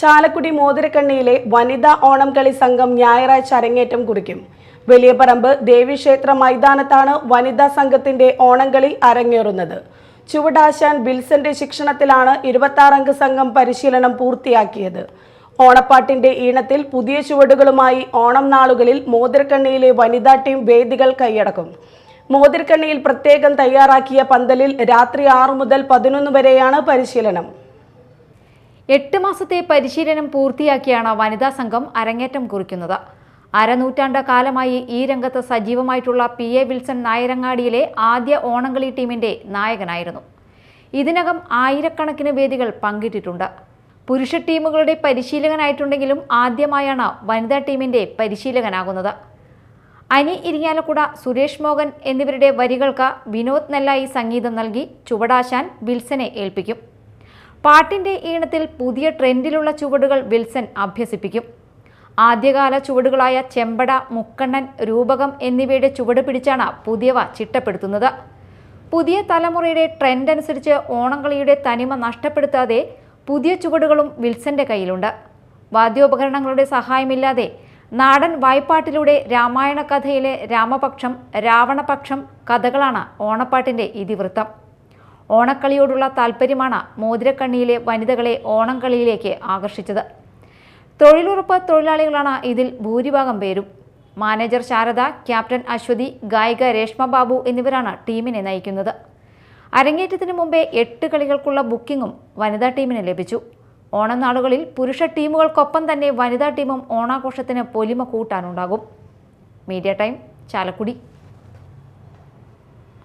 ചാലക്കുടി മോതിരക്കണ്ണിയിലെ വനിതാ ഓണം കളി സംഘം ഞായറാഴ്ച അരങ്ങേറ്റം കുറിക്കും. വലിയപറമ്പ് ദേവീക്ഷേത്ര മൈതാനത്താണ് വനിതാ സംഘത്തിന്റെ ഓണംകളി അരങ്ങേറുന്നത്. ചുവടാശാൻ ബിൽസന്റെ ശിക്ഷണത്തിലാണ് ഇരുപത്തി സംഘം പരിശീലനം പൂർത്തിയാക്കിയത്. ഓണപ്പാട്ടിന്റെ ഈണത്തിൽ പുതിയ ചുവടുകളുമായി ഓണം നാളുകളിൽ മോതിരക്കണ്ണിയിലെ വനിതാ ടീം വേദികൾ കൈയടക്കും. മോതിരക്കണ്ണിയിൽ പ്രത്യേകം തയ്യാറാക്കിയ പന്തലിൽ രാത്രി ആറു മുതൽ പതിനൊന്ന് വരെയാണ് പരിശീലനം. എട്ട് മാസത്തെ പരിശീലനം പൂർത്തിയാക്കിയാണ് വനിതാ സംഘം അരങ്ങേറ്റം കുറിക്കുന്നത്. അരനൂറ്റാണ്ട് കാലമായി ഈ രംഗത്ത് സജീവമായിട്ടുള്ള പി എ വിൽസൺ നായരങ്ങാടിയിലെ ആദ്യ ഓണംകളി ടീമിന്റെ നായകനായിരുന്നു. ഇതിനകം ആയിരക്കണക്കിന് വേദികൾ പങ്കിട്ടിട്ടുണ്ട്. പുരുഷ ടീമുകളുടെ പരിശീലകനായിട്ടുണ്ടെങ്കിലും ആദ്യമായാണ് വനിതാ ടീമിന്റെ പരിശീലകനാകുന്നത്. അനി ഇരിങ്ങാലക്കുട സുരേഷ് മോഹൻ എന്നിവരുടെ വരികൾക്ക് വിനോദ് നെല്ലായി സംഗീതം നൽകി ചുവടാശാൻ വിൽസനെ ഏൽപ്പിക്കും. പാട്ടിന്റെ ഈണത്തിൽ പുതിയ ട്രെൻഡിലുള്ള ചുവടുകൾ വിൽസൺ അഭ്യസിപ്പിക്കും. ആദ്യകാല ചുവടുകളായ ചെമ്പട മുക്കണ്ണൻ രൂപകം എന്നിവയുടെ ചുവട് പിടിച്ചാണ് പുതിയവ ചിട്ടപ്പെടുത്തുന്നത്. പുതിയ തലമുറയുടെ ട്രെൻഡ് അനുസരിച്ച് ഓണംകളിയുടെ തനിമ നഷ്ടപ്പെടുത്താതെ പുതിയ ചുവടുകളും വിൽസന്റെ കയ്യിലുണ്ട്. വാദ്യോപകരണങ്ങളുടെ സഹായമില്ലാതെ നാടൻ വായ്പാട്ടിലൂടെ രാമായണ കഥയിലെ രാമപക്ഷം രാവണപക്ഷം കഥകളാണ് ഓണപ്പാട്ടിന്റെ ഇതിവൃത്തം. ഓണക്കളിയോടുള്ള താല്പര്യമാണ് മോതിരക്കണ്ണിയിലെ വനിതകളെ ഓണംകളിയിലേക്ക് ആകർഷിച്ചത്. തൊഴിലുറപ്പ് തൊഴിലാളികളാണ് ഇതിൽ ഭൂരിഭാഗം പേരും. മാനേജർ ശാരദ ക്യാപ്റ്റൻ അശ്വതി ഗായിക രേഷ്മ ബാബു എന്നിവരാണ് ടീമിനെ നയിക്കുന്നത്. അരങ്ങേറ്റത്തിന് മുമ്പേ എട്ട് കളികൾക്കുള്ള ബുക്കിംഗും വനിതാ ടീമിന് ലഭിച്ചു. ഓണം നാളുകളിൽ പുരുഷ ടീമുകൾക്കൊപ്പം തന്നെ വനിതാ ടീമും ഓണാഘോഷത്തിന് പൊലിമ കൂട്ടാനുണ്ടാകും. Media time Chalakudy.